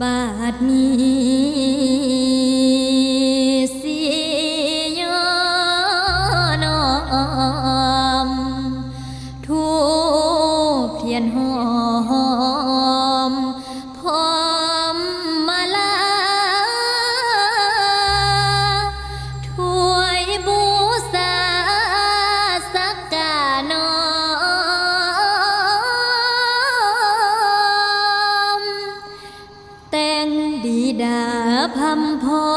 บาดมีสียอนอมทูบเพียนหอม ดาพัมพอ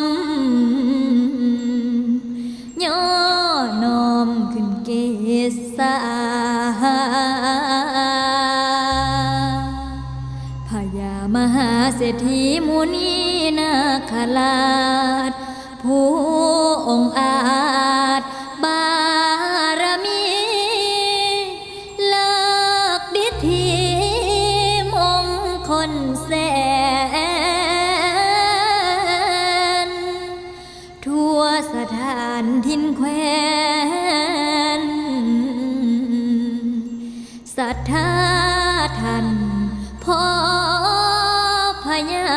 มย่อนอมขึ้นเกษาพญามหาเศรษฐีมุนีนาคราชผู้องอาจบารมีเลิกดิธีมงคลแส สถานทินแควนศรัทธาท่านพ่อพญา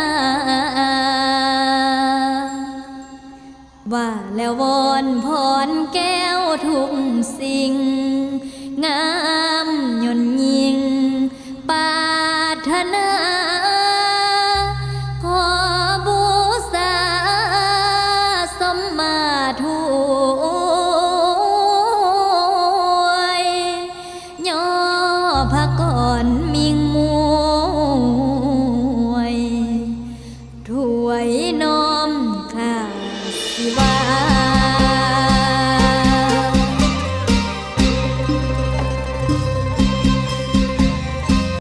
ว่าแล้ววอนพรแก้วทุกสิ่ง งามยนยิง ถุยย่อพระก่อนมิงมวยถวยน้อ